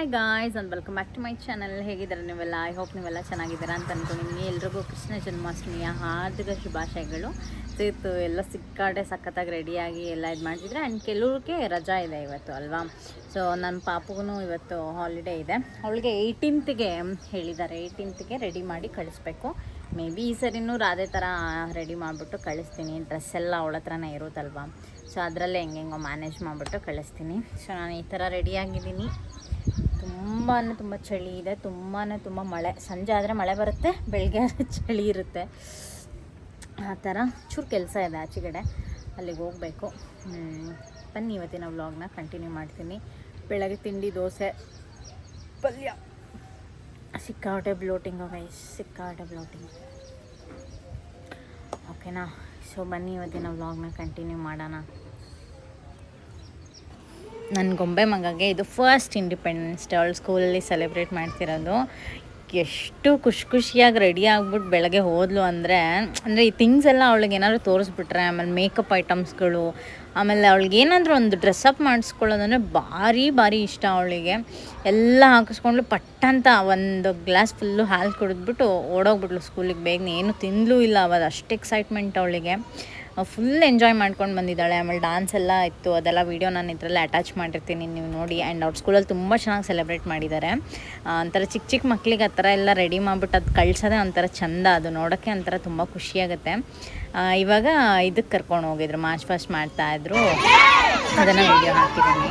Hi guys and welcome back to my channel ಹೇಗಿದ್ದಾರೆ ನೀವೆಲ್ಲ? I hope ನೀವೆಲ್ಲ ಚೆನ್ನಾಗಿದ್ದೀರಾ ಅಂತ ಅಂದ್ಕೊಂಡಿದ್ದೀನಿ ಎಲ್ರಿಗೂ ಕೃಷ್ಣ ಜನ್ಮಾಷ್ಟಮಿಯ ಹಾರ್ದಿಕ ಶುಭಾಶಯಗಳು. ಸೇತು ಎಲ್ಲ ಸಿಕ್ಕಾಡೆ ಸಖತ್ತಾಗಿ ರೆಡಿಯಾಗಿ ಎಲ್ಲ ಇದು ಮಾಡ್ತಿದ್ರೆ ಆ್ಯಂಡ್ ಕೆಲವ್ರಿಗೆ ರಜಾ ಇದೆ ಇವತ್ತು ಅಲ್ವಾ? ಸೊ ನನ್ನ ಪಾಪಗೂ ಇವತ್ತು ಹಾಲಿಡೇ ಇದೆ. ಅವಳಿಗೆ ಏಯ್ಟೀನ್ತ್ಗೆ ಹೇಳಿದ್ದಾರೆ. ಏಯ್ಟೀನ್ತ್ಗೆ ರೆಡಿ ಮಾಡಿ ಕಳಿಸ್ಬೇಕು. ಮೇ ಬಿ ಈ ಸರಿನೂ ರಾಧೆ ಥರ ರೆಡಿ ಮಾಡಿಬಿಟ್ಟು ಕಳಿಸ್ತೀನಿ. ಡ್ರೆಸ್ ಎಲ್ಲ ಅವಳ ಹತ್ರನೇ ಇರುತ್ತಲ್ವಾ? ಸೊ ಅದರಲ್ಲೇ ಹೆಂಗೋ ಮ್ಯಾನೇಜ್ ಮಾಡಿಬಿಟ್ಟು ಕಳಿಸ್ತೀನಿ. ಸೊ ನಾನು ಈ ಥರ ರೆಡಿಯಾಗಿದ್ದೀನಿ ತುಂಬಾ ತುಂಬ ಚಳಿ ಇದೆ ತುಂಬಾ ತುಂಬ ಮಳೆ. ಸಂಜೆ ಆದರೆ ಮಳೆ ಬರುತ್ತೆ, ಬೆಳಗ್ಗೆ ಚಳಿ ಇರುತ್ತೆ. ಆ ಥರ ಚೂರು ಕೆಲಸ ಇದೆ ಆಚೆಗಡೆ, ಅಲ್ಲಿಗೆ ಹೋಗಬೇಕು. ಬನ್ನಿ ಇವತ್ತಿನ ವ್ಲಾಗ್ನ ಕಂಟಿನ್ಯೂ ಮಾಡ್ತೀನಿ. ಬೆಳಗ್ಗೆ ತಿಂಡಿ, ದೋಸೆ, ಪಲ್ಯ. ಸಿಕ್ಕಾಟೆ ಬ್ಲೋಟಿಂಗ್ ಗೈಸ್ ಸಿಕ್ಕಾಟೆ ಬ್ಲೋಟಿಂಗ್ ಓಕೆನಾ ಸೊ ಬನ್ನಿ ಇವತ್ತಿನ ವ್ಲಾಗ್ನ ಕಂಟಿನ್ಯೂ ಮಾಡೋಣ. ನನ್ನ ಗೊಂಬೆ ಮಗಗೆ ಇದು ಫಸ್ಟ್ ಇಂಡಿಪೆಂಡೆನ್ಸ್ ಡೇ ಅವಳು ಸ್ಕೂಲಲ್ಲಿ ಸೆಲೆಬ್ರೇಟ್ ಮಾಡ್ತಿರೋದು. ಎಷ್ಟು ಖುಷಿ ಖುಷಿಯಾಗಿ ರೆಡಿ ಆಗ್ಬಿಟ್ಟು ಬೆಳಗ್ಗೆ ಹೋದ್ಲು ಅಂದರೆ ಅಂದರೆ ಈ ಥಿಂಗ್ಸ್ ಎಲ್ಲ ಅವಳಿಗೆ ಏನಾದ್ರು ತೋರಿಸ್ಬಿಟ್ರೆ, ಆಮೇಲೆ ಮೇಕಪ್ ಐಟಮ್ಸ್ಗಳು ಆಮೇಲೆ ಅವಳಿಗೆ ಏನಾದರೂ ಒಂದು ಡ್ರೆಸ್ಅಪ್ ಮಾಡಿಸ್ಕೊಳ್ಳೋದಂದ್ರೆ ಭಾರಿ ಭಾರಿ ಇಷ್ಟ ಅವಳಿಗೆ. ಎಲ್ಲ ಹಾಕಿಸ್ಕೊಂಡು ಪಟ್ಟಂತ ಒಂದು ಗ್ಲಾಸ್ ಫುಲ್ಲು ಹಾಲು ಕುಡಿದ್ಬಿಟ್ಟು ಓಡೋಗ್ಬಿಟ್ಲು ಸ್ಕೂಲಿಗೆ ಬೇಗನೆ ಏನು ತಿಂದಲೂ ಇಲ್ಲ ಅವಾಗ ಅಷ್ಟು ಎಕ್ಸೈಟ್ಮೆಂಟ್ ಅವಳಿಗೆ. ಫುಲ್ ಎಂಜಾಯ್ ಮಾಡ್ಕೊಂಡು ಬಂದಿದ್ದಾಳೆ. ಆಮೇಲೆ ಡಾನ್ಸ್ ಎಲ್ಲ ಇತ್ತು. ಅದೆಲ್ಲ ವೀಡಿಯೋ ನಾನು ಇದರಲ್ಲಿ ಅಟ್ಯಾಚ್ ಮಾಡಿರ್ತೀನಿ. ನೀವು ನೋಡಿ. ಆ್ಯಂಡ್ ಅವ್ರ ಸ್ಕೂಲಲ್ಲಿ ತುಂಬ ಚೆನ್ನಾಗಿ ಸೆಲೆಬ್ರೇಟ್ ಮಾಡಿದ್ದಾರೆ ಒಂಥರ ಚಿಕ್ಕ ಚಿಕ್ಕ ಮಕ್ಕಳಿಗೆ ಆ ಥರ ಎಲ್ಲ ರೆಡಿ ಮಾಡಿಬಿಟ್ಟು ಅದು ಕಳ್ಸೋದೆ ಒಂಥರ ಚಂದ. ಅದು ನೋಡೋಕ್ಕೆ ಒಂಥರ ತುಂಬ ಖುಷಿಯಾಗುತ್ತೆ ಇವಾಗ ಇದಕ್ಕೆ ಕರ್ಕೊಂಡು ಹೋಗಿದ್ರು. ಮಾರ್ಚ್ ಫಸ್ಟ್ ಮಾಡ್ತಾ ಇದ್ರು. ಅದನ್ನು ವೀಡಿಯೋ ಹಾಕಿದ್ದೀನಿ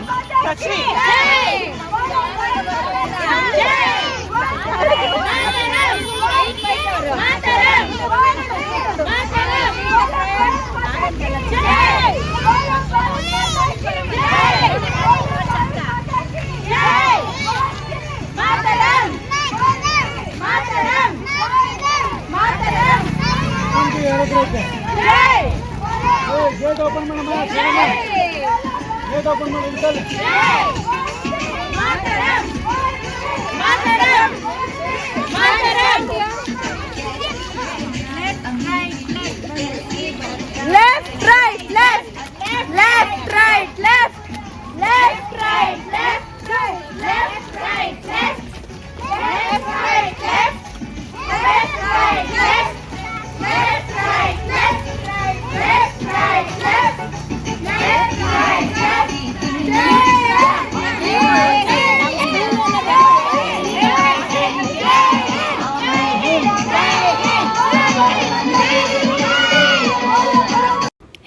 ಗೇಟ್ ಓಪನ್ ಮಾಡಮ್ಮ ಗೇಟ್ ಓಪನ್ ಮಾಡಿ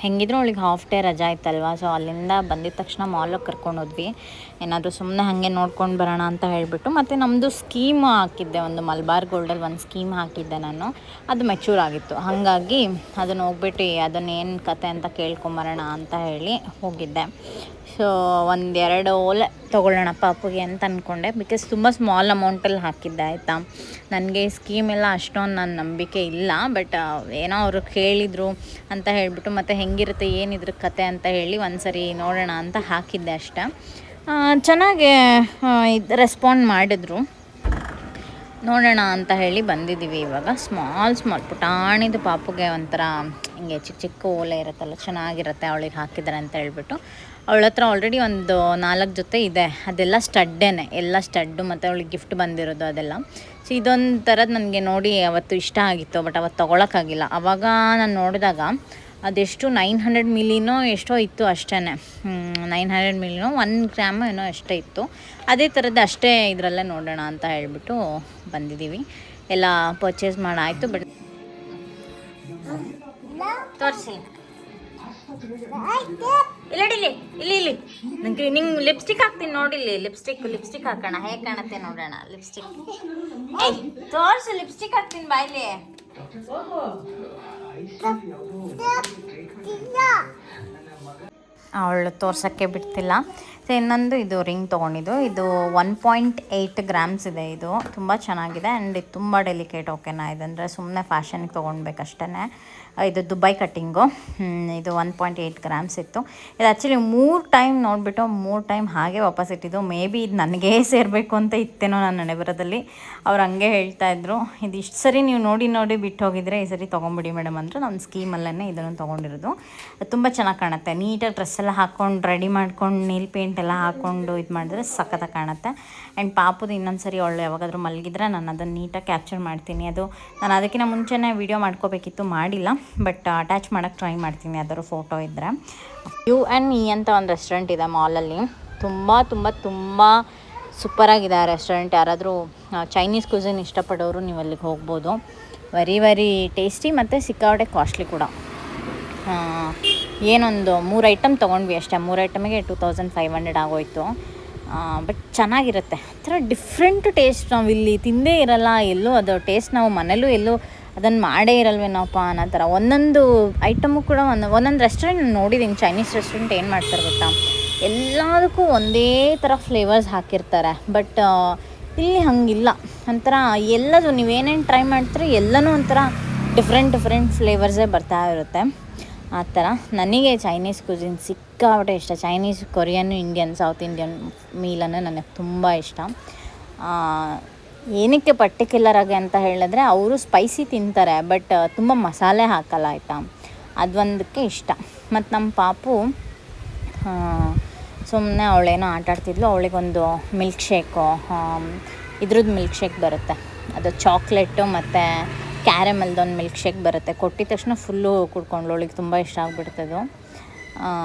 ಹೆಂಗಿದ್ರು ಅವಳಿಗೆ ಹಾಫ್ ಡೇ ರಜಾ ಇತ್ತಲ್ವ ಸೊ ಅಲ್ಲಿಂದ ಬಂದಿದ ತಕ್ಷಣ ಮಾಲಿಗೆ ಕರ್ಕೊಂಡು ಹೋದ್ವಿ. ಏನಾದರೂ ಸುಮ್ಮನೆ ಹಾಗೆ ನೋಡ್ಕೊಂಡು ಬರೋಣ ಅಂತ ಹೇಳಿಬಿಟ್ಟು, ಮತ್ತು ನಮ್ಮದು ಸ್ಕೀಮ್ ಹಾಕಿದ್ದೆ, ಒಂದು ಮಲ್ಬಾರ್ ಗೋಲ್ಡಲ್ಲಿ ಒಂದು ಸ್ಕೀಮ್ ಹಾಕಿದ್ದೆ ನಾನು. ಅದು ಮೆಚೂರ್ ಆಗಿತ್ತು. ಹಾಗಾಗಿ ಅದನ್ನು ಹೋಗ್ಬಿಟ್ಟು, ಅದನ್ನೇನು ಕತೆ ಅಂತ ಕೇಳ್ಕೊಂಬರೋಣ ಅಂತ ಹೇಳಿ ಹೋಗಿದ್ದೆ. ಸೊ, ಒಂದೆರಡು ಓಲೆ ತೊಗೊಳ್ಳೋಣ ಪಾಪುಗೆ ಅಂತ ಅಂದ್ಕೊಂಡೆ ಬಿಕಾಸ್ ತುಂಬ ಸ್ಮಾಲ್ ಅಮೌಂಟಲ್ಲಿ ಹಾಕಿದ್ದೆ, ಆಯಿತಾ? ನನಗೆ ಸ್ಕೀಮ್ ಎಲ್ಲ ಅಷ್ಟೊಂದು ನನ್ನ ನಂಬಿಕೆ ಇಲ್ಲ. ಬಟ್ ಏನೋ ಅವರು ಕೇಳಿದರು ಅಂತ ಹೇಳಿಬಿಟ್ಟು, ಮತ್ತು ಹೆಂಗಿರುತ್ತೆ, ಏನಿದ್ರ ಕತೆ ಅಂತ ಹೇಳಿ ಒಂದು ಸರಿ ನೋಡೋಣ ಅಂತ ಹಾಕಿದ್ದೆ ಅಷ್ಟೇ. ಚೆನ್ನಾಗೆ ಇದು ರೆಸ್ಪಾಂಡ್ ಮಾಡಿದರು. ನೋಡೋಣ ಅಂತ ಹೇಳಿ ಬಂದಿದ್ದೀವಿ ಇವಾಗ. ಸ್ಮಾಲ್ ಸ್ಮಾಲ್ ಪುಟಾಣಿದು ಪಾಪುಗೆ ಒಂಥರ, ಹಿಂಗೆ ಚಿಕ್ಕ ಚಿಕ್ಕ ಓಲೆ ಇರುತ್ತಲ್ಲ, ಚೆನ್ನಾಗಿರುತ್ತೆ, ಅವಳಿಗೆ ಹಾಕಿದ್ದಾರೆ ಅಂತ ಹೇಳ್ಬಿಟ್ಟು. ಅವಳ ಹತ್ರ ಆಲ್ರೆಡಿ ಒಂದು ನಾಲ್ಕು ಜೊತೆ ಇದೆ. ಅದೆಲ್ಲ ಸ್ಟಡ್ಡೇನೆ. ಎಲ್ಲ ಸ್ಟಡ್ಡು ಮತ್ತು ಅವಳಿಗೆ ಗಿಫ್ಟ್ ಬಂದಿರೋದು ಅದೆಲ್ಲ. ಸೊ ಇದೊಂದು ಥರದ್ದು ನನಗೆ ನೋಡಿ ಅವತ್ತು ಇಷ್ಟ ಆಗಿತ್ತು ಬಟ್ ಅವತ್ತು ತೊಗೊಳಕ್ಕಾಗಿಲ್ಲ. ಆವಾಗ ನಾನು ನೋಡಿದಾಗ ಅದೆಷ್ಟು ನೈನ್ ಹಂಡ್ರೆಡ್ ಮಿಲಿನೋ ಎಷ್ಟೋ ಇತ್ತು ಅಷ್ಟೇ ನೈನ್ ಹಂಡ್ರೆಡ್ ಮಿಲಿನೋ ಒನ್ ಗ್ರಾಮ್ ಏನೋ ಎಷ್ಟೇ ಇತ್ತು. ಅದೇ ಥರದ್ದು ಅಷ್ಟೇ ಇದರಲ್ಲೇ ನೋಡೋಣ ಅಂತ ಹೇಳಿಬಿಟ್ಟು ಬಂದಿದ್ದೀವಿ ಎಲ್ಲ ಪರ್ಚೇಸ್ ಮಾಡಾಯಿತು ಬಟ್ ತೋರಿಸಿ. ಇಲ್ಲಡಿಲಿ ಇಲ್ಲಿ ಇಲ್ಲಿ ನಂಗೆ ನಿಂಗೆ ಲಿಪ್ಸ್ಟಿಕ್ ಹಾಕ್ತೀನಿ ನೋಡಿಲ್ಲಿ ಲಿಪ್ಸ್ಟಿಕ್ ಲಿಪ್ಸ್ಟಿಕ್ ಹಾಕೋಣ. ಹೇಗೆ ಕಾಣುತ್ತೆ ನೋಡೋಣ ಲಿಪ್ಸ್ಟಿಕ್ ತೋರಿಸು ಲಿಪ್ಸ್ಟಿಕ್ ಹಾಕ್ತೀನಿ ಬಾಯ್ಲಿ ಅವಳು ತೋರ್ಸೋಕ್ಕೆ ಬಿಡ್ತಿಲ್ಲ. ಸೊ ಇನ್ನೊಂದು ಇದು ರಿಂಗ್ ತೊಗೊಂಡಿದ್ದು. ಇದು ಒನ್ ಪಾಯಿಂಟ್ ಏಯ್ಟ್ ಗ್ರಾಮ್ಸ್ ಇದೆ ಇದು. ತುಂಬ ಚೆನ್ನಾಗಿದೆ. ಆ್ಯಂಡ್ ಇದು ತುಂಬ ಡೆಲಿಕೇಟ್ ಓಕೆನಾ ಇದಂದರೆ ಸುಮ್ಮನೆ ಫ್ಯಾಷನ್ಗೆ ತೊಗೊಳ್ಬೇಕಷ್ಟೇ ಇದು ದುಬೈ ಕಟ್ಟಿಂಗು. ಇದು ಒನ್ ಪಾಯಿಂಟ್ ಏಯ್ಟ್ ಗ್ರಾಮ್ಸ್ ಇತ್ತು. ಇದು ಆ್ಯಕ್ಚುಲಿ ಮೂರು ಟೈಮ್ ನೋಡಿಬಿಟ್ಟು ಮೂರು ಟೈಮ್ ಹಾಗೆ ವಾಪಸ್ ಇಟ್ಟಿದ್ದು. ಮೇ ಬಿ ಇದು ನನಗೇ ಸೇರಬೇಕು ಅಂತ ಇತ್ತೇನೋ ನನ್ನ ನೆಬರದಲ್ಲಿ ಅವ್ರು ಹಂಗೆ ಹೇಳ್ತಾ ಇದ್ರು. ಇದು ಇಷ್ಟು ಸರಿ ನೀವು ನೋಡಿ ನೋಡಿ ಬಿಟ್ಟು ಹೋಗಿದ್ರೆ ಈ ಸರಿ ತೊಗೊಂಬಿಡಿ ಮೇಡಮ್ ಅಂದರು. ನಮ್ಮ ಸ್ಕೀಮಲ್ಲೇ ಇದನ್ನು ತೊಗೊಂಡಿರೋದು. ತುಂಬ ಚೆನ್ನಾಗಿ ಕಾಣುತ್ತೆ. ನೀಟಾಗಿ ಡ್ರೆಸ್ಸೆಲ್ಲ ಹಾಕ್ಕೊಂಡು ರೆಡಿ ಮಾಡ್ಕೊಂಡು ನೀಲ್ ಪೇಂಟ್ ಎಲ್ಲ ಹಾಕ್ಕೊಂಡು ಇದು ಮಾಡಿದ್ರೆ ಸಖತ್ತಾಗಿ ಕಾಣುತ್ತೆ. ಆ್ಯಂಡ್ ಪಾಪುದು ಇನ್ನೊಂದು ಸರಿ ಒಳ್ಳೆ ಯಾವಾಗಾದರೂ ಮಲಗಿದ್ರೆ ನಾನು ಅದನ್ನು ನೀಟಾಗಿ ಕ್ಯಾಪ್ಚರ್ ಮಾಡ್ತೀನಿ. ಅದು ನಾನು ಅದಕ್ಕಿಂತ ಮುಂಚೆನೇ ವೀಡಿಯೋ ಮಾಡ್ಕೋಬೇಕಿತ್ತು, ಮಾಡಿಲ್ಲ. ಬಟ್ ಅಟ್ಯಾಚ್ ಮಾಡೋಕ್ಕೆ ಟ್ರೈ ಮಾಡ್ತೀನಿ, ಯಾವ್ದಾದ್ರು ಫೋಟೋ ಇದ್ದರೆ ಯು ಆ್ಯಂಡ್ ಮೀ ಅಂತ ಒಂದು ರೆಸ್ಟೋರೆಂಟ್ ಇದೆ ಮಾಲಲ್ಲಿ. ತುಂಬ ತುಂಬ ತುಂಬ ಸೂಪರಾಗಿದೆ ಆ ರೆಸ್ಟೋರೆಂಟ್ ಯಾರಾದರೂ ಚೈನೀಸ್ ಕ್ಯೂಸಿನ್ ಇಷ್ಟಪಡೋರು ನೀವು ಅಲ್ಲಿಗೆ ಹೋಗ್ಬೋದು. ವೆರಿ ವೆರಿ ಟೇಸ್ಟಿ ಮತ್ತು ಸಿಕ್ಕಾಪಟ್ಟೆ ಕಾಸ್ಟ್ಲಿ ಕೂಡ. ಏನೊಂದು ಮೂರು ಐಟಮ್ ತೊಗೊಂಡ್ವಿ ಅಷ್ಟೇ. ಮೂರು ಐಟಮಿಗೆ ಟೂ ತೌಸಂಡ್ ಫೈವ್ ಹಂಡ್ರೆಡ್ ಆಗೋಯ್ತು. ಬಟ್ ಚೆನ್ನಾಗಿರುತ್ತೆ. ಒಂಥರ ಡಿಫ್ರೆಂಟ್ ಟೇಸ್ಟ್ ನಾವು ಇಲ್ಲಿ ತಿಂದೇ ಇರಲ್ಲ, ಎಲ್ಲೂ ಅದು ಟೇಸ್ಟ್ ನಾವು ಮನೇಲೂ ಎಲ್ಲೂ ಅದನ್ನು ಮಾಡೇ ಇರಲ್ವೇನೋಪ್ಪ ಅನ್ನೋ ಥರ. ಒಂದೊಂದು ಐಟಮು ಕೂಡ ಒಂದು, ಒಂದೊಂದು ರೆಸ್ಟೋರೆಂಟ್ ನೋಡಿದ್ದೀನಿ ಚೈನೀಸ್ ರೆಸ್ಟೋರೆಂಟ್ ಏನು ಮಾಡ್ತಾರೆ ಗೊತ್ತಾ? ಎಲ್ಲದಕ್ಕೂ ಒಂದೇ ಥರ ಫ್ಲೇವರ್ಸ್ ಹಾಕಿರ್ತಾರೆ. ಬಟ್ ಇಲ್ಲಿ ಹಂಗಿಲ್ಲ. ಒಂಥರ ಎಲ್ಲದು ನೀವೇನೇನು ಟ್ರೈ ಮಾಡ್ತೀರಿ ಎಲ್ಲನೂ ಒಂಥರ ಡಿಫ್ರೆಂಟ್ ಡಿಫ್ರೆಂಟ್ ಫ್ಲೇವರ್ಸೇ ಬರ್ತಾ ಇರುತ್ತೆ. ಆ ಥರ. ನನಗೆ ಚೈನೀಸ್ ಕುಸಿನ್ ಸಿಕ್ಕಾಪಟ್ಟೆ ಇಷ್ಟ. Chinese Korean Indian south Indian meal ಅಂದರೆ ನನಗೆ ತುಂಬ ಇಷ್ಟ. ಏನಕ್ಕೆ ಪರ್ಟಿಕ್ಯುಲರ್ ಆಗಿ ಅಂತ ಹೇಳಿದ್ರೆ ಅವರು ಸ್ಪೈಸಿ ತಿಂತಾರೆ ಬಟ್ ತುಂಬ ಮಸಾಲೆ ಹಾಕಲ್ಲ ಆಯಿತಾ? ಅದೊಂದಕ್ಕೆ ಇಷ್ಟ. ಮತ್ತು ನಮ್ಮ ಪಾಪು ಸುಮ್ಮನೆ ಅವಳೇನೋ ಆಟ ಆಡ್ತಿದ್ಲು, ಅವಳಿಗೊಂದು ಮಿಲ್ಕ್ ಶೇಕು ಇದ್ರದ್ದು ಮಿಲ್ಕ್ ಶೇಕ್ ಬರುತ್ತೆ. ಅದು ಚಾಕ್ಲೇಟು ಮತ್ತು ಕ್ಯಾರಮಲ್ದೊಂದು ಮಿಲ್ಕ್ ಶೇಕ್ ಬರುತ್ತೆ. ಕೊಟ್ಟಿದ ತಕ್ಷಣ ಫುಲ್ಲು ಕುಡ್ಕೊಂಡು ಅವಳಿಗೆ ತುಂಬ ಇಷ್ಟ ಆಗ್ಬಿಡ್ತದು.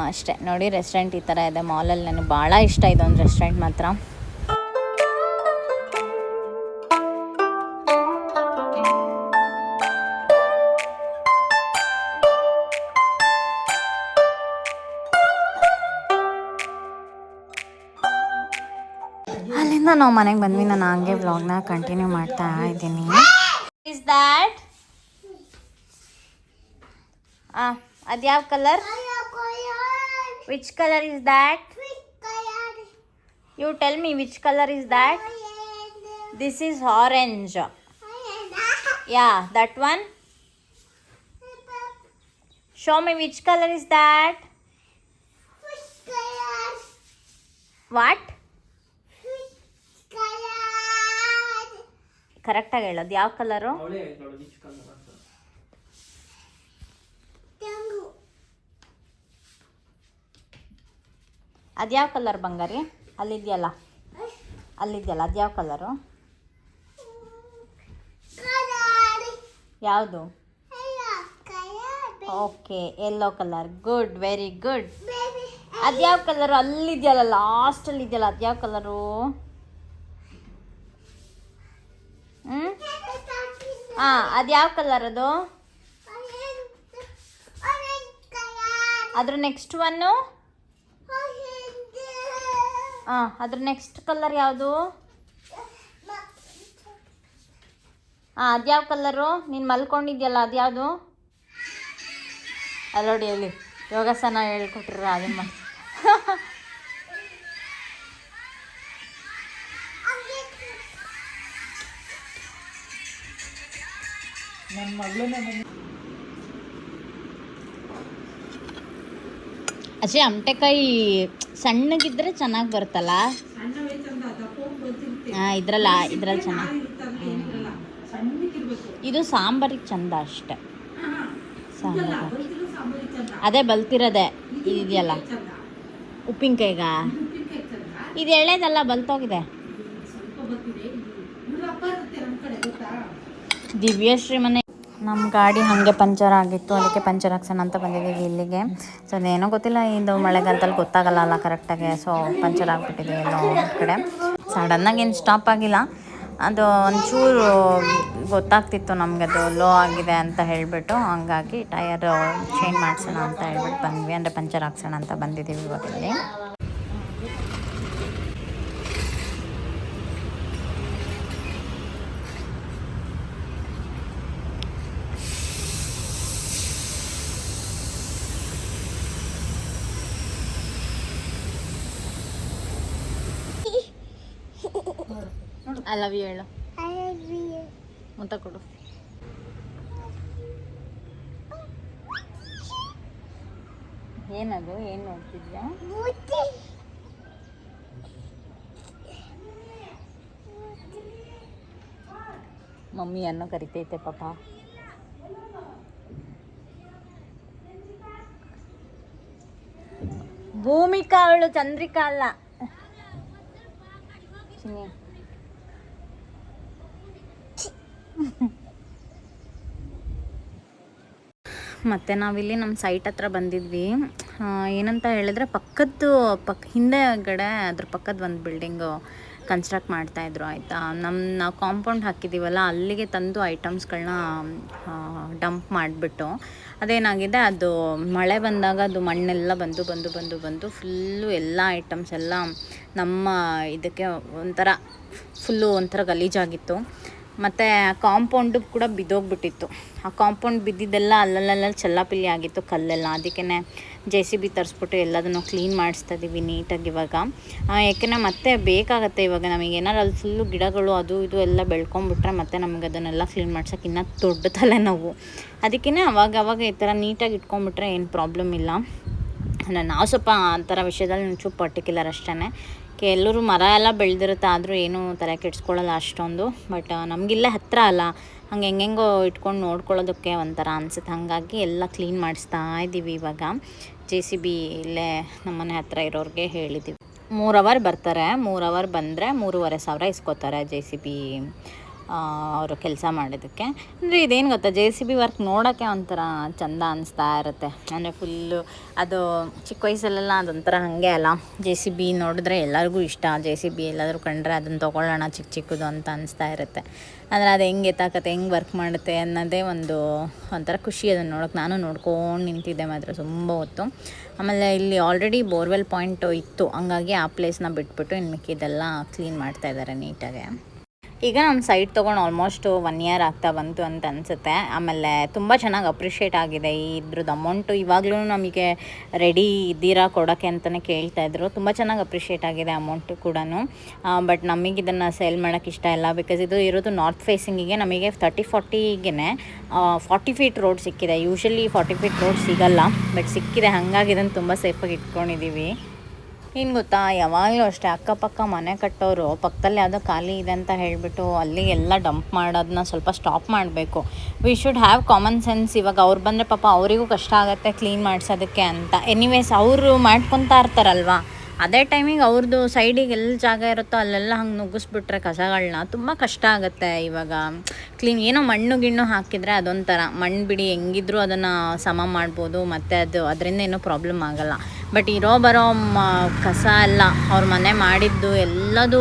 ಅಷ್ಟೇ. ನೋಡಿ, ರೆಸ್ಟೋರೆಂಟ್ ಈ ಥರ ಇದೆ. ಮಾಲಲ್ಲಿ ನನಗೆ ಭಾಳ ಇಷ್ಟ ಇದೊಂದು ರೆಸ್ಟೋರೆಂಟ್ ಮಾತ್ರ. ಅಲ್ಲಿಂದ ನಾವು ಮನೆಗೆ ಬಂದ್ವಿ. ನಾನು ಹಂಗೆ ವ್ಲಾಗ್ನ ಕಂಟಿನ್ಯೂ ಮಾಡ್ತಾ ಇದ್ದೀನಿ. that? Ah, uh, color? Which color is that? You tell me which color is that? This is orange. Yeah, that one. Show me which color is that? What? ಕರೆಕ್ಟಾಗಿ ಹೇಳೋದು. ಯಾವ ಕಲರು ಅದು ಯಾವ ಕಲರ್ ಬಂಗಾರಿ? ಅಲ್ಲಿದೆಯಲ್ಲ. ಅಲ್ಲಿದೆಯಲ್ಲ ಅದ್ಯಾವ colour ಯಾವುದು? Okay yellow colour good very good ಅದ್ಯಾವ colour ಅಲ್ಲಿದೆಯಲ್ಲ ಲಾಸ್ಟಲ್ಲಿ ಇದೆಯಲ್ಲ ಅದ್ಯಾವ ಕಲರು ಹಾಂ ಅದು ಯಾವ ಕಲರ್ ಅದು? ಅದ್ರ ನೆಕ್ಸ್ಟ್ ಒನ್ನು ಹಾಂ ಅದ್ರ ನೆಕ್ಸ್ಟ್ ಕಲರ್ ಯಾವುದು? ಹಾಂ ಅದ್ಯಾವ ಕಲರು ನೀನು ಮಲ್ಕೊಂಡಿದ್ಯಲ್ಲ ಅದ್ಯಾವುದು ಅಲ್ಲಿ ನೋಡಿ ಹೇಳಿ ಯೋಗಾಸನ ಹೇಳ್ಕೊಟ್ರ ಅದನ್ನ ಮಾಡಿ ಅಷ್ಟೇ ಅಮಟೆಕಾಯಿ ಸಣ್ಣಗಿದ್ರೆ ಚೆನ್ನಾಗಿ ಬರುತ್ತಲ್ಲ? ಹಾಂ ಇದ್ರಲ್ಲ ಇದ್ರಲ್ಲಿ ಚೆನ್ನಾಗಿ ಇದು ಸಾಂಬಾರಿಗೆ ಚಂದ ಅಷ್ಟೆ. ಸಾಂಬಾರು. ಅದೇ ಬಲ್ತಿರೋದೆ. ಇದೆಯಲ್ಲ ಉಪ್ಪಿನಕಾಯಿಗ? ಇದು ಎಳೆದಲ್ಲ ಬಲ್ತೋಗಿದೆ. ದಿವ್ಯಶ್ರೀ ಮನೆ ನಮ್ಮ ಗಾಡಿ ಹಾಗೆ ಪಂಚರ್ ಆಗಿತ್ತು, ಅದಕ್ಕೆ ಪಂಚರ್ ಹಾಕ್ಸೋಣ ಅಂತ ಬಂದಿದ್ದೀವಿ ಇಲ್ಲಿಗೆ. ಸೊ ಅದೇನೋ ಗೊತ್ತಿಲ್ಲ, ಇದು ಮಳೆಗಾಲದಲ್ಲಿ ಗೊತ್ತಾಗಲ್ಲ ಅಲ್ಲ ಕರೆಕ್ಟಾಗಿ ಸೊ ಪಂಚರ್ ಆಗಿಬಿಟ್ಟಿದೆ ಎಲ್ಲೋ ಕಡೆ. ಸಡನ್ನಾಗಿ ಏನು ಸ್ಟಾಪ್ ಆಗಿಲ್ಲ. ಅದು ಒಂಚೂರು ಗೊತ್ತಾಗ್ತಿತ್ತು ನಮಗೆ ಅದು ಲೋ ಆಗಿದೆ ಅಂತ ಹೇಳಿಬಿಟ್ಟು, ಹಂಗಾಗಿ ಟಯರ್ ಚೇಂಜ್ ಮಾಡಿಸೋಣ ಅಂತ ಹೇಳ್ಬಿಟ್ಟು ಬಂದ್ವಿ. ಅಂದರೆ ಪಂಚರ್ ಹಾಕ್ಸೋಣ ಅಂತ ಬಂದಿದ್ದೀವಿ ಇವಾಗ ಇಲ್ಲಿ ಐ ಲವ್ ಯು ಹೇಳು. ಮುತ್ತ ಕೊಡು. ಏನದು? ಏನು ನೋಡ್ತಿದ್ಯಾ? ಮಮ್ಮಿಯನ್ನು ಕರಿತೈತೆ ಪಾಪ. ಭೂಮಿಕಾ ಅವಳು ಚಂದ್ರಿಕಾ ಅಲ್ಲ. ಮತ್ತು ನಾವಿಲ್ಲಿ ನಮ್ಮ ಸೈಟ್ ಹತ್ರ ಬಂದಿದ್ವಿ. ಏನಂತ ಹೇಳಿದ್ರೆ ಪಕ್ಕದ್ದು ಪಕ್ಕ ಹಿಂದೆಗಡೆ ಅದ್ರ ಪಕ್ಕದ ಒಂದು ಬಿಲ್ಡಿಂಗು ಕನ್ಸ್ಟ್ರಕ್ಟ್ ಮಾಡ್ತಾಯಿದ್ರು ಆಯಿತಾ? ನಮ್ಮ ನಾವು ಕಾಂಪೌಂಡ್ ಹಾಕಿದ್ದೀವಲ್ಲ ಅಲ್ಲಿಗೆ ತಂದು ಐಟಮ್ಸ್ಗಳನ್ನ ಡಂಪ್ ಮಾಡಿಬಿಟ್ಟು, ಅದೇನಾಗಿದೆ, ಅದು ಮಳೆ ಬಂದಾಗ ಅದು ಮಣ್ಣೆಲ್ಲ ಬಂದು ಬಂದು ಬಂದು ಬಂದು ಫುಲ್ಲು ಎಲ್ಲ ಐಟಮ್ಸ್ ಎಲ್ಲ ನಮ್ಮ ಇದಕ್ಕೆ ಒಂಥರ ಫುಲ್ಲು ಒಂಥರ ಗಲೀಜಾಗಿತ್ತು. ಮತ್ತು ಕಾಂಪೌಂಡು ಕೂಡ ಬಿದ್ದೋಗ್ಬಿಟ್ಟಿತ್ತು. ಆ ಕಾಂಪೌಂಡ್ ಬಿದ್ದಿದ್ದೆಲ್ಲ ಅಲ್ಲಲ್ಲಲ್ಲಿ ಚೆಲ್ಲಾಪಿಲ್ಲಿ ಆಗಿತ್ತು ಕಲ್ಲೆಲ್ಲ. ಅದಕ್ಕೇ ಜೆ ಸಿ ಬಿ ತರಿಸ್ಬಿಟ್ಟು ಎಲ್ಲದನ್ನು ಕ್ಲೀನ್ ಮಾಡಿಸ್ತಾ ಇದ್ದೀವಿ ನೀಟಾಗಿ ಇವಾಗ. ಯಾಕೆಂದರೆ ಮತ್ತೆ ಬೇಕಾಗತ್ತೆ ಇವಾಗ ನಮಗೆ. ಏನಾರು ಅಲ್ಲಿ ಫುಲ್ಲು ಗಿಡಗಳು ಅದು ಇದು ಎಲ್ಲ ಬೆಳ್ಕೊಂಬಿಟ್ರೆ ಮತ್ತೆ ನಮಗೆ ಅದನ್ನೆಲ್ಲ ಕ್ಲೀನ್ ಮಾಡ್ಸೋಕೆ ಇನ್ನೂ ದೊಡ್ಡ ತಲೆನೋವು. ಅದಕ್ಕೇ ಅವಾಗ ಅವಾಗ ಈ ಥರ ನೀಟಾಗಿ ಇಟ್ಕೊಂಬಿಟ್ರೆ ಏನು ಪ್ರಾಬ್ಲಮ್ ಇಲ್ಲ. ನಾನು ನಾವು ಸ್ವಲ್ಪ ಆ ಥರ ವಿಷಯದಲ್ಲಿ ಒಂಚೂರು ಪರ್ಟಿಕ್ಯುಲರ್ ಅಷ್ಟೇ ಎಲ್ಲರೂ ಮರ ಎಲ್ಲ ಬೆಳೆದಿರುತ್ತೆ, ಆದರೂ ಏನೂ ತಲೆ ಕೆಡ್ಸ್ಕೊಳ್ಳಲ್ಲ ಅಷ್ಟೊಂದು. ಬಟ್ ನಮಗಿಲ್ಲೇ ಹತ್ತಿರ ಅಲ್ಲ. ಹಂಗೆ ಹೆಂಗೆಂಗೋ ಇಟ್ಕೊಂಡು ನೋಡ್ಕೊಳ್ಳೋದಕ್ಕೆ ಒಂಥರ ಅನ್ಸುತ್ತೆ. ಹಾಗಾಗಿ ಎಲ್ಲ ಕ್ಲೀನ್ ಮಾಡಿಸ್ತಾ ಇದ್ದೀವಿ ಇವಾಗ. ಜೆ ಸಿ ಬಿ ಇಲ್ಲೇ ನಮ್ಮನೆ ಹತ್ತಿರ ಇರೋರಿಗೆ ಹೇಳಿದ್ದೀವಿ ಮೂರು ಅವರ್ ಬರ್ತಾರೆ. ಮೂರು ಅವರ್ ಬಂದರೆ ಮೂರುವರೆ ಸಾವಿರ ಇಸ್ಕೋತಾರೆ ಜೆ ಸಿ ಬಿ ಅವರು ಕೆಲಸ ಮಾಡಿದ್ದಕ್ಕೆ. ಅಂದರೆ ಇದೇನು ಗೊತ್ತಾ ಜೆ ಸಿ ಬಿ ವರ್ಕ್ ನೋಡೋಕ್ಕೆ ಒಂಥರ ಚಂದ ಅನಿಸ್ತಾ ಇರುತ್ತೆ. ಅಂದರೆ ಫುಲ್ಲು ಅದು ಚಿಕ್ಕ ವಯಸ್ಸಲ್ಲೆಲ್ಲ ಅದೊಂಥರ ಹಾಗೆ ಅಲ್ಲ. ಜೆ ಸಿ ಬಿ ನೋಡಿದ್ರೆ ಎಲ್ಲರಿಗೂ ಇಷ್ಟ. ಜೆ ಸಿ ಬಿ ಎಲ್ಲಾದರೂ ಕಂಡ್ರೆ ಅದನ್ನು ತೊಗೊಳ್ಳೋಣ ಚಿಕ್ಕ ಚಿಕ್ಕದು ಅಂತ ಅನಿಸ್ತಾ ಇರುತ್ತೆ. ಅಂದರೆ ಅದು ಹೆಂಗೆ ಎತ್ತಾಕತ್ತೆ, ಹೆಂಗೆ ವರ್ಕ್ ಮಾಡುತ್ತೆ ಅನ್ನೋದೇ ಒಂದು, ಒಂಥರ ಖುಷಿ ಅದನ್ನು ನೋಡೋಕೆ. ನಾನು ನೋಡ್ಕೊಂಡು ನಿಂತಿದ್ದೆ ಮಾತ್ರ, ತುಂಬ ಹೊತ್ತು. ಆಮೇಲೆ ಇಲ್ಲಿ ಆಲ್ರೆಡಿ ಬೋರ್ವೆಲ್ ಪಾಯಿಂಟು ಇತ್ತು. ಹಂಗಾಗಿ ಆ ಪ್ಲೇಸ್ನ ಬಿಟ್ಬಿಟ್ಟು ಇನ್ನು ಮಿಕ್ಕಿದೆಲ್ಲ ಕ್ಲೀನ್ ಮಾಡ್ತಾ ಇದ್ದಾರೆ ನೀಟಾಗೆ ಈಗ ನಮ್ಮ ಸೈಟ್ ತೊಗೊಂಡು ಆಲ್ಮೋಸ್ಟ್ ಒನ್ ಇಯರ್ ಆಗ್ತಾ ಬಂತು ಅಂತ ಅನಿಸುತ್ತೆ. ಆಮೇಲೆ ತುಂಬ ಚೆನ್ನಾಗಿ ಅಪ್ರಿಷಿಯೇಟ್ ಆಗಿದೆ ಈ ಇದ್ರದ್ದು ಅಮೌಂಟು ಇವಾಗಲೂ ನಮಗೆ ರೆಡಿ ಇದ್ದೀರಾ ಕೊಡೋಕ್ಕೆ ಅಂತಲೇ ಕೇಳ್ತಾಯಿದ್ರು ತುಂಬ ಚೆನ್ನಾಗಿ ಅಪ್ರಿಷಿಯೇಟ್ ಆಗಿದೆ ಅಮೌಂಟು ಕೂಡ ಬಟ್ ನಮಗೆ ಇದನ್ನು ಸೇಲ್ ಮಾಡೋಕ್ಕೆ ಇಷ್ಟ ಇಲ್ಲ ಬಿಕಾಸ್ ಇದು ಇರೋದು ನಾರ್ತ್ ಫೇಸಿಂಗಿಗೆ ನಮಗೆ ತರ್ಟಿ ಫಾರ್ಟಿಗೆ ಫಾರ್ಟಿ ಫೀಟ್ ರೋಡ್ ಸಿಕ್ಕಿದೆ. ಯೂಶಲಿ ಫಾರ್ಟಿ ಫೀಟ್ ರೋಡ್ ಸಿಗಲ್ಲ ಬಟ್ ಸಿಕ್ಕಿದೆ. ಹಾಗಾಗಿ ಇದನ್ನು ತುಂಬ ಸೇಫಾಗಿ ಇಟ್ಕೊಂಡಿದ್ದೀವಿ ಏನು ಗೊತ್ತಾ, ಯಾವಾಗಲೂ ಅಷ್ಟೇ ಅಕ್ಕಪಕ್ಕ ಮನೆ ಕಟ್ಟೋರು, ಪಕ್ಕದಲ್ಲಿ ಯಾವುದೋ ಖಾಲಿ ಇದೆ ಅಂತ ಹೇಳಿಬಿಟ್ಟು ಅಲ್ಲಿ ಎಲ್ಲ ಡಂಪ್ ಮಾಡೋದನ್ನ ಸ್ವಲ್ಪ ಸ್ಟಾಪ್ ಮಾಡಬೇಕು. We should have common sense ಇವಾಗ ಅವ್ರು ಬಂದರೆ ಪಾಪ ಅವರಿಗೂ ಕಷ್ಟ ಆಗುತ್ತೆ ಕ್ಲೀನ್ ಮಾಡಿಸೋದಕ್ಕೆ ಅಂತ. ಎನಿವೇಸ್ ಅವರು ಮಾಡ್ಕೊತಾ ಇರ್ತಾರಲ್ವಾ? ಅದೇ ಟೈಮಿಗೆ ಅವ್ರದ್ದು ಸೈಡಿಗೆ ಎಲ್ಲಿ ಜಾಗ ಇರುತ್ತೋ ಅಲ್ಲೆಲ್ಲ ಹಂಗೆ ನುಗ್ಗಿಸ್ಬಿಟ್ರೆ ಕಸಗಳನ್ನ ತುಂಬ ಕಷ್ಟ ಆಗುತ್ತೆ ಇವಾಗ. ಕ್ಲೀನ್ ಏನೋ ಮಣ್ಣು ಗಿಣ್ಣು ಹಾಕಿದರೆ ಅದೊಂಥರ. ಮಣ್ಣು ಬಿಡಿ, ಹೆಂಗಿದ್ರೂ ಅದನ್ನು ಸಮ ಮಾಡ್ಬೋದು, ಮತ್ತು ಅದು ಅದರಿಂದ ಏನೂ ಪ್ರಾಬ್ಲಮ್ ಆಗಲ್ಲ. ಬಟ್ ಇರೋ ಬರೋ ಕಸ ಎಲ್ಲ ಅವ್ರ ಮನೆ ಮಾಡಿದ್ದು ಎಲ್ಲದು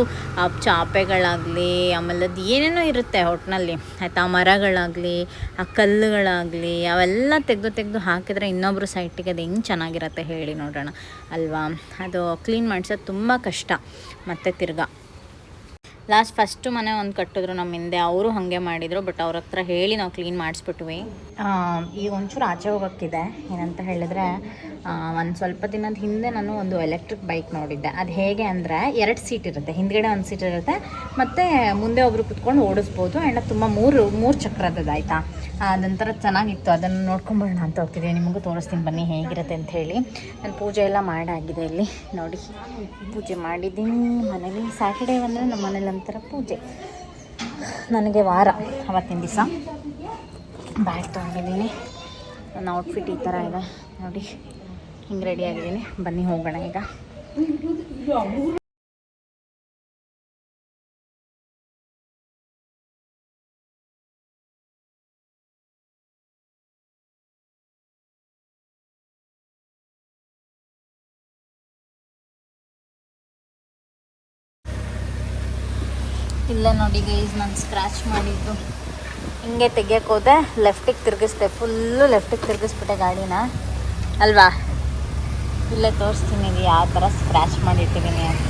ಚಾಪೆಗಳಾಗಲಿ, ಆಮೇಲೆ ಅದು ಏನೇನೋ ಇರುತ್ತೆ ಹೊಟ್ಟಿನಲ್ಲಿ ಆಯಿತಾ, ಮರಗಳಾಗಲಿ, ಆ ಕಲ್ಲುಗಳಾಗಲಿ, ಅವೆಲ್ಲ ತೆಗೆದು ತೆಗೆದು ಹಾಕಿದರೆ ಇನ್ನೊಬ್ಬರು ಸೈಟಿಗೆ ಅದು ಹೆಂಗೆ ಚೆನ್ನಾಗಿರುತ್ತೆ ಹೇಳಿ ನೋಡೋಣ. ಅಲ್ವಾ? ಅದು ಕ್ಲೀನ್ ಮಾಡಿಸೋದು ತುಂಬ ಕಷ್ಟ. ಮತ್ತು ತಿರ್ಗಾ. ಲಾಸ್ಟ್ ಫಸ್ಟು ಮನೆ ಒಂದು ಕಟ್ಟಿದ್ರು ನಮ್ಮ ಹಿಂದೆ. ಅವರು ಹಾಗೆ ಮಾಡಿದರು, ಬಟ್ ಅವ್ರ ಹತ್ರ ಹೇಳಿ ನಾವು ಕ್ಲೀನ್ ಮಾಡಿಸ್ಬಿಟ್ವಿ. ಈಗ ಒಂಚೂರು ಆಚೆ ಹೋಗೋಕ್ಕಿದೆ. ಏನಂತ ಹೇಳಿದ್ರೆ ಒಂದು ಸ್ವಲ್ಪ ದಿನದ ಹಿಂದೆ ನಾನು ಒಂದು ಎಲೆಕ್ಟ್ರಿಕ್ ಬೈಕ್ ನೋಡಿದ್ದೆ. ಅದು ಹೇಗೆ ಅಂದರೆ ಎರಡು ಸೀಟ್ ಇರುತ್ತೆ. ಹಿಂದ್ಗಡೆ ಒಂದು ಸೀಟ್ ಇರುತ್ತೆ, ಮತ್ತು ಮುಂದೆ ಒಬ್ಬರು ಕುತ್ಕೊಂಡು ಓಡಿಸ್ಬೋದು. ಆ್ಯಂಡ್ ತುಂಬ ಮೂರು ಮೂರು ಚಕ್ರದ್ದು ಆಯಿತಾ? ಅದೊಂಥರ ಚೆನ್ನಾಗಿತ್ತು. ಅದನ್ನು ನೋಡ್ಕೊಂಬರೋಣ ಅಂತ ಹೋಗ್ತಿದ್ದೆ ನಿಮಗೂ ತೋರಿಸ್ತೀನಿ ಬನ್ನಿ ಹೇಗಿರುತ್ತೆ ಅಂತ ಹೇಳಿ. ನಾನು ಪೂಜೆ ಎಲ್ಲ ಮಾಡಾಗಿದೆ ಇಲ್ಲಿ. ನೋಡಿ, ಪೂಜೆ ಮಾಡಿದ್ದೀನಿ. ಮನೇಲಿ ಸ್ಯಾಟರ್ಡೇ ಬಂದರೆ ನಮ್ಮ ಮನೇಲಿ ಒಂಥರ ಪೂಜೆ. ನನಗೆ ವಾರ ಅವತ್ತಿನ ದಿವಸ. ಬ್ಯಾಗ್ ತೊಗೊಂಡಿದ್ದೀನಿ. ನನ್ನ ಔಟ್ಫಿಟ್ ಈ ಥರ ಇದೆ. ನೋಡಿ. ಹಿಂಗೆ ರೆಡಿ ಆಗಿದ್ದೀನಿ. ಬನ್ನಿ, ಹೋಗೋಣ ಈಗ. ಇಲ್ಲ ನೋಡಿ ಗೈಸ್ ನಾನು ಸ್ಕ್ರ್ಯಾಚ್ ಮಾಡಿದ್ದು. ಹಿಂಗೆ ತೆಗಿಯಕ್ಕೆ ಹೋದೆ ಲೆಫ್ಟಿಗೆ ತಿರುಗಿಸ್ದೆ. ಫುಲ್ಲು ಲೆಫ್ಟಿಗೆ ತಿರುಗಿಸ್ಬಿಟ್ಟೆ ಗಾಡಿನ. ಅಲ್ವಾ? ಇಲ್ಲೇ ತೋರಿಸ್ತೀನಿ ಇದು ಯಾವ ಥರ ಸ್ಕ್ರ್ಯಾಚ್ ಮಾಡಿಟ್ಟಿದ್ದೀನಿ ಅಂತ.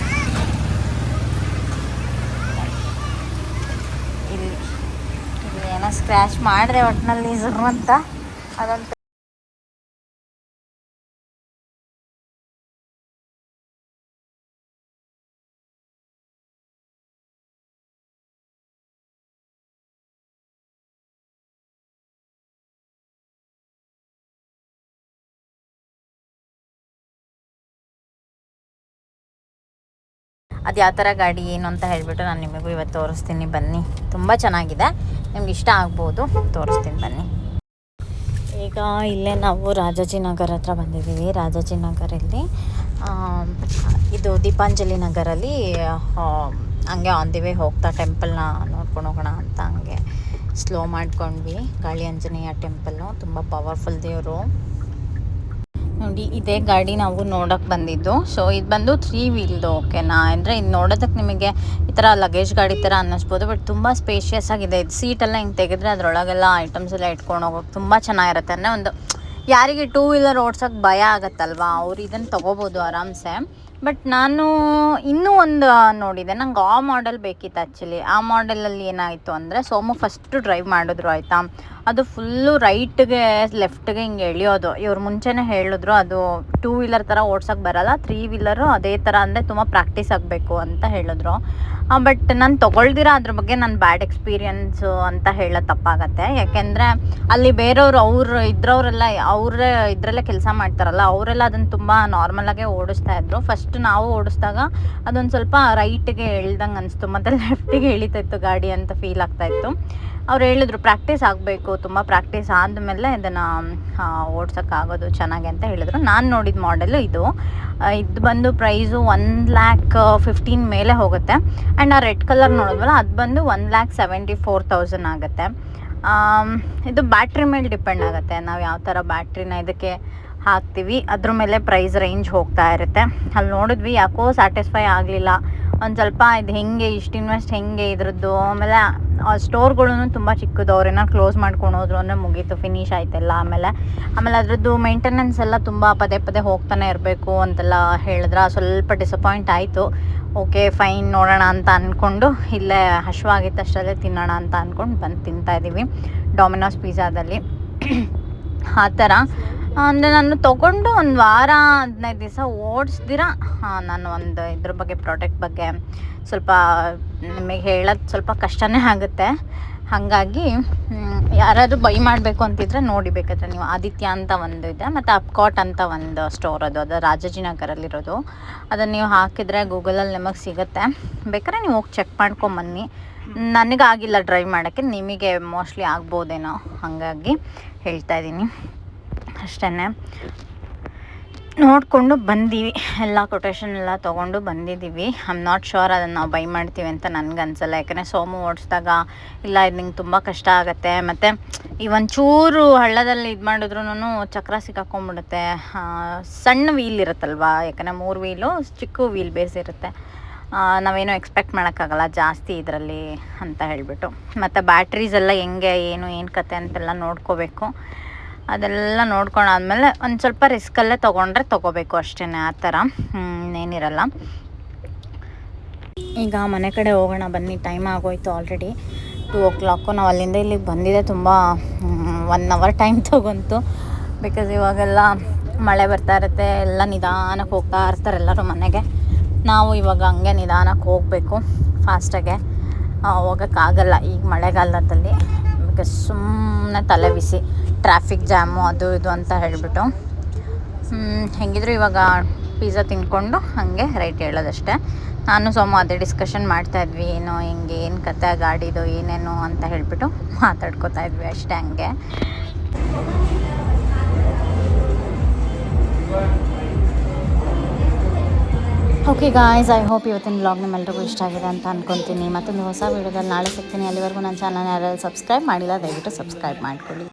ಇಲ್ಲಿ ಇಲ್ಲಿ ಏನೋ ಸ್ಕ್ರ್ಯಾಚ್ ಮಾಡಿದೆ ಒಟ್ಟಿನಲ್ಲಿ ಅಂತ. ಅದಂತ ಅದು ಯಾವ ಥರ ಗಾಡಿ ಏನು ಅಂತ ಹೇಳಿಬಿಟ್ಟು ನಾನು ನಿಮಗೂ ಇವತ್ತು ತೋರಿಸ್ತೀನಿ. ಬನ್ನಿ. ತುಂಬ ಚೆನ್ನಾಗಿದೆ. ನಿಮ್ಗೆ ಇಷ್ಟ ಆಗ್ಬೋದು, ತೋರಿಸ್ತೀನಿ ಬನ್ನಿ. ಈಗ ಇಲ್ಲೇ ನಾವು ರಾಜಾಜಿನಗರ ಹತ್ರ ಬಂದಿದ್ದೀವಿ. ರಾಜಾಜಿನಗರಲ್ಲಿ ಇದು ದೀಪಾಂಜಲಿ ನಗರಲ್ಲಿ ಹಂಗೆ ಆನ್ ದಿ ವೇ ಹೋಗ್ತಾ ಟೆಂಪಲ್ನ ನೋಡ್ಕೊಂಡು ಹೋಗೋಣ ಅಂತ ಹಂಗೆ ಸ್ಲೋ ಮಾಡ್ಕೊಂಡ್ವಿ. ಗಾಳಿ ಆಂಜನೇಯ ಟೆಂಪಲ್ಲು ತುಂಬ ಪವರ್ಫುಲ್ ದೇವರು. ನೋಡಿ, ಇದೇ ಗಾಡಿ ನಾವು ನೋಡೋಕೆ ಬಂದಿದ್ದು. ಸೊ ಇದು ಬಂದು ತ್ರೀ ವೀಲ್ದು ಓಕೆನಾ ಅಂದರೆ ಇದು ನೋಡೋದಕ್ಕೆ ನಿಮಗೆ ಈ ಥರ ಲಗೇಜ್ ಗಾಡಿ ಥರ ಅನ್ನಿಸ್ಬೋದು ಬಟ್ ತುಂಬ ಸ್ಪೇಷಿಯಸ್ ಆಗಿದೆ. ಇದು ಸೀಟೆಲ್ಲ ಹಿಂಗೆ ತೆಗೆದ್ರೆ ಅದರೊಳಗೆಲ್ಲ ಐಟಮ್ಸ್ ಎಲ್ಲ ಇಟ್ಕೊಂಡು ಹೋಗೋಕೆ ತುಂಬ ಚೆನ್ನಾಗಿರುತ್ತೆ. ಅಂದರೆ ಒಂದು, ಯಾರಿಗೆ ಟೂ ವೀಲರ್ ಓಡ್ಸೋಕ್ಕೆ ಭಯ ಆಗತ್ತಲ್ವಾ? ಅವ್ರು ಇದನ್ನು ತೊಗೋಬೋದು ಆರಾಮ್ಸೆ. ಬಟ್ ನಾನು ಇನ್ನೂ ಒಂದು ನೋಡಿದೆ. ನಂಗೆ ಆ ಮಾಡೆಲ್ ಬೇಕಿತ್ತು ಆ್ಯಕ್ಚುಲಿ ಆ ಮಾಡೆಲಲ್ಲಿ ಏನಾಯಿತು ಅಂದರೆ ಸೋಮು ಫಸ್ಟು ಡ್ರೈವ್ ಮಾಡಿದ್ರು ಆಯಿತಾ? ಅದು ಫುಲ್ಲು ರೈಟ್ಗೆ ಲೆಫ್ಟ್ಗೆ ಹಿಂಗೆ ಎಳೆಯೋದು. ಇವ್ರು ಮುಂಚೆನೇ ಹೇಳಿದ್ರು ಅದು ಟೂ ವೀಲರ್ ಥರ ಓಡ್ಸೋಕ್ಕೆ ಬರಲ್ಲ ತ್ರೀ ವೀಲರು ಅದೇ ಥರ ಅಂದರೆ ತುಂಬ ಪ್ರಾಕ್ಟೀಸ್ ಆಗಬೇಕು ಅಂತ ಹೇಳಿದ್ರು. ಬಟ್ ನಾನು ತೊಗೊಳ್ದಿರ ಅದ್ರ ಬಗ್ಗೆ ನನ್ನ ಬ್ಯಾಡ್ ಎಕ್ಸ್ಪೀರಿಯನ್ಸು ಅಂತ ಹೇಳೋ ತಪ್ಪಾಗತ್ತೆ. ಯಾಕೆಂದರೆ ಅಲ್ಲಿ ಬೇರೆಯವರು ಅವ್ರು ಇದ್ರವರೆಲ್ಲ, ಅವರೇ ಇದರಲ್ಲೇ ಕೆಲಸ ಮಾಡ್ತಾರಲ್ಲ, ಅವರೆಲ್ಲ ಅದನ್ನು ತುಂಬ ನಾರ್ಮಲಾಗೆ ಓಡಿಸ್ತಾ ಇದ್ರು. ಫಸ್ಟ್ ನಾವು ಓಡಿಸಿದಾಗ ಅದೊಂದು ಸ್ವಲ್ಪ ರೈಟ್ಗೆ ಎಳ್ದಂಗೆ ಅನಿಸ್ತು, ಮತ್ತು ಲೆಫ್ಟಿಗೆ ಎಳಿತಾಯಿತ್ತು ಗಾಡಿ ಅಂತ ಫೀಲ್ ಆಗ್ತಾಯಿತ್ತು ಅವ್ರು ಹೇಳಿದ್ರು ಪ್ರಾಕ್ಟೀಸ್ ಆಗಬೇಕು, ತುಂಬ ಪ್ರಾಕ್ಟೀಸ್ ಆದಮೇಲೆ ಇದನ್ನು ಓಡ್ಸೋಕ್ಕಾಗೋದು ಚೆನ್ನಾಗಿ ಅಂತ ಹೇಳಿದ್ರು. ನಾನು ನೋಡಿದ ಮಾಡೆಲ್ಲು ಇದು ಇದು ಬಂದು ಪ್ರೈಸು ಒನ್ ಲ್ಯಾಕ್ ಫಿಫ್ಟೀನ್ ಮೇಲೆ ಹೋಗುತ್ತೆ. ಆ್ಯಂಡ್ ಆ ರೆಡ್ ಕಲರ್ ನೋಡಿದ್ವಲ್ಲ, ಅದು ಬಂದು one lakh seventy four thousand ಆಗುತ್ತೆ ಇದು ಬ್ಯಾಟ್ರಿ ಮೇಲೆ ಡಿಪೆಂಡ್ ಆಗುತ್ತೆ. ನಾವು ಯಾವ ಥರ ಬ್ಯಾಟ್ರಿನ ಇದಕ್ಕೆ ಹಾಕ್ತೀವಿ. ಅದ್ರ ಮೇಲೆ ಪ್ರೈಸ್ ರೇಂಜ್ ಹೋಗ್ತಾ ಇರುತ್ತೆ. ಅಲ್ಲಿ ನೋಡಿದ್ವಿ, ಯಾಕೋ ಸ್ಯಾಟಿಸ್ಫೈ ಆಗಲಿಲ್ಲ. ಒಂದು ಸ್ವಲ್ಪ ಇದು ಹೆಂಗೆ, ಇಷ್ಟು ಇನ್ವೆಸ್ಟ್ ಹೆಂಗೆ ಇದ್ರದ್ದು. ಆಮೇಲೆ ಸ್ಟೋರ್ಗಳೂ ತುಂಬ ಚಿಕ್ಕದು. ಅವ್ರೇನ ಕ್ಲೋಸ್ ಮಾಡ್ಕೊಂಡು ಹೋದ್ರು ಅಂದರೆ ಮುಗೀತು ಫಿನಿಶ್ ಆಯ್ತಲ್ಲ ಆಮೇಲೆ. ಆಮೇಲೆ ಅದರದ್ದು ಮೇಂಟೆನೆನ್ಸ್ ಎಲ್ಲ ತುಂಬ ಪದೇ ಪದೇ ಹೋಗ್ತಾನೆ ಇರಬೇಕು ಅಂತೆಲ್ಲ ಹೇಳಿದ್ರೆ. ಸ್ವಲ್ಪ ಡಿಸಪಾಯಿಂಟ್ ಆಯಿತು. ಓಕೆ ಫೈನ್ ನೋಡೋಣ ಅಂತ ಅಂದ್ಕೊಂಡು ಇಲ್ಲೇ ಹಶ್ವಾಗಿತ್ತು ಅಷ್ಟರಲ್ಲೇ ತಿನ್ನೋಣ ಅಂತ ಅಂದ್ಕೊಂಡು ಬಂದು ತಿಂತಾ ಇದ್ದೀವಿ ಡೊಮಿನೋಸ್ ಪಿಜ್ಜಾದಲ್ಲಿ ಆ ಥರ. ಅಂದರೆ ನಾನು ತೊಗೊಂಡು ಒಂದು ವಾರ, ಹದಿನೈದು ದಿವಸ ಓಡಿಸ್ದಿರ? ನಾನು ಒಂದು ಇದ್ರ ಬಗ್ಗೆ ಪ್ರಾಡಕ್ಟ್ ಬಗ್ಗೆ ಸ್ವಲ್ಪ ನಿಮಗೆ ಹೇಳೋದು ಸ್ವಲ್ಪ ಕಷ್ಟನೇ ಆಗುತ್ತೆ. ಹಾಗಾಗಿ ಯಾರಾದರೂ ಬೈ ಮಾಡಬೇಕು ಅಂತಿದ್ರೆ ನೋಡಿ ಬೇಕಾದ್ರೆ ನೀವು ಆದಿತ್ಯ ಅಂತ ಒಂದು ಇದೆ, ಮತ್ತು ಅಪ್ಕಾಟ್ ಅಂತ ಒಂದು ಸ್ಟೋರ್ ಅದು ಅದು ರಾಜಾಜಿನಗರಲ್ಲಿರೋದು. ಅದನ್ನು ನೀವು ಹಾಕಿದರೆ ಗೂಗಲಲ್ಲಿ ನಿಮಗೆ ಸಿಗುತ್ತೆ. ಬೇಕಾದ್ರೆ ನೀವು ಹೋಗಿ ಚೆಕ್ ಮಾಡ್ಕೊಂಬನ್ನಿ. ನನಗಾಗಿಲ್ಲ ಡ್ರೈವ್ ಮಾಡೋಕ್ಕೆ, ನಿಮಗೆ ಮೋಸ್ಟ್ಲಿ ಆಗ್ಬೋದೇನೋ, ಹಾಗಾಗಿ ಹೇಳ್ತಾ ಇದ್ದೀನಿ. ಅಷ್ಟೇ ನೋಡಿಕೊಂಡು ಬಂದೀವಿ. ಎಲ್ಲ ಕೊಟೇಶನ್ ಎಲ್ಲ ತೊಗೊಂಡು ಬಂದಿದ್ದೀವಿ ಐ ಆಮ್ ನಾಟ್ ಶೋರ್ ಅದನ್ನು ನಾವು ಬೈ ಮಾಡ್ತೀವಿ ಅಂತ ನನಗೆ ಅನ್ಸಲ್ಲ ಯಾಕಂದರೆ ಸೋಮು ಓಡಿಸಿದಾಗ ಇಲ್ಲ, ಇದು ನಿಂಗೆ ತುಂಬ ಕಷ್ಟ ಆಗುತ್ತೆ. ಮತ್ತು ಈ ಒಂಚೂರು ಹಳ್ಳದಲ್ಲಿ ಇದು ಮಾಡಿದ್ರೂ ಚಕ್ರ ಸಿಕ್ಕಾಕೊಂಡ್ಬಿಡುತ್ತೆ. ಸಣ್ಣ ವೀಲ್ ಇರುತ್ತಲ್ವಾ? ಯಾಕಂದರೆ ಮೂರು ವೀಲು ಚಿಕ್ಕ ವೀಲ್ ಬೇಸ್ ಇರುತ್ತೆ. ನಾವೇನು ಎಕ್ಸ್ಪೆಕ್ಟ್ ಮಾಡೋಕ್ಕಾಗಲ್ಲ. ಜಾಸ್ತಿ ಇದರಲ್ಲಿ ಅಂತ ಹೇಳಿಬಿಟ್ಟು. ಮತ್ತು ಬ್ಯಾಟ್ರೀಸ್ ಎಲ್ಲ ಹೆಂಗೆ, ಏನು ಏನು ಕತೆ ಅಂತೆಲ್ಲ ನೋಡ್ಕೋಬೇಕು. ಅದೆಲ್ಲ ನೋಡ್ಕೊಂಡಾದ್ಮೇಲೆ ಒಂದು ಸ್ವಲ್ಪ ರಿಸ್ಕಲ್ಲೇ ತೊಗೊಂಡ್ರೆ ತೊಗೋಬೇಕು ಅಷ್ಟೇ ಆ ಥರ. ಏನಿರಲ್ಲ. ಈಗ ಮನೆ ಕಡೆ ಹೋಗೋಣ, ಬನ್ನಿ ಟೈಮ್ ಆಗೋಯ್ತು ಆಲ್ರೆಡಿ ಟೂ ಓ ಕ್ಲಾಕು ನಾವು ಅಲ್ಲಿಂದ ಇಲ್ಲಿಗೆ ಬಂದಿದೆ ತುಂಬ ಒನ್ ಅವರ್ ಟೈಮ್ ತೊಗೊಂತು. ಬಿಕಾಸ್ ಇವಾಗೆಲ್ಲ ಮಳೆ ಬರ್ತಾ ಇರುತ್ತೆ, ಎಲ್ಲ ನಿಧಾನಕ್ಕೆ ಹೋಗ್ತಾ ಇರ್ತಾರೆ ಎಲ್ಲರೂ ಮನೆಗೆ. ನಾವು ಇವಾಗ ಹಂಗೆ ನಿಧಾನಕ್ಕೆ ಹೋಗಬೇಕು ಫಾಸ್ಟಾಗೆ ಹೋಗೋಕ್ಕಾಗಲ್ಲ ಈಗ ಮಳೆಗಾಲದಲ್ಲಿ. ಬಿಕಾಸ್ ಸುಮ್ಮನೆ ತಲೆ ಬಿಸಿ. ಟ್ರಾಫಿಕ್ ಜಾಮು ಅದು ಇದು ಅಂತ ಹೇಳಿಬಿಟ್ಟು. ಹೆಂಗಿದ್ರು ಇವಾಗ ಪಿಜ್ಜಾ ತಿನ್ಕೊಂಡು ಹಾಗೆ ರೈಟ್ ಹೇಳೋದಷ್ಟೇ. ನಾನು ಸೋಮ ಅದೇ ಡಿಸ್ಕಷನ್ ಮಾಡ್ತಾ ಇದ್ವಿ, ಏನು ಹಿಂಗೆ, ಏನು ಕತೆ, ಗಾಡಿದು ಏನೇನು ಅಂತ ಹೇಳಿಬಿಟ್ಟು ಮಾತಾಡ್ಕೊತಾ ಇದ್ವಿ ಅಷ್ಟೇ ಹಂಗೆ. ಓಕೆ ಗಾಯ್ಸ್ ಐ ಹೋಪ್ ಇವತ್ತಿನ ಬ್ಲಾಗ್ ನಿಮ್ಮೆಲ್ರಿಗೂ ಇಷ್ಟ ಆಗಿದೆ ಅಂತ ಅಂದ್ಕೊತೀನಿ ಮತ್ತೊಂದು ಹೊಸ ವೀಡಿಯೋದಲ್ಲಿ ನಾಳೆ ಸಿಗ್ತೀನಿ. ಅಲ್ಲಿವರೆಗೂ ನನ್ನ ಚಾನಲ್ ಯಾರು ಸಬ್ಸ್ಕ್ರೈಬ್ ಮಾಡಿಲ್ಲ, ದಯವಿಟ್ಟು ಸಬ್ಸ್ಕ್ರೈಬ್ ಮಾಡ್ಕೊಳ್ಳಿ.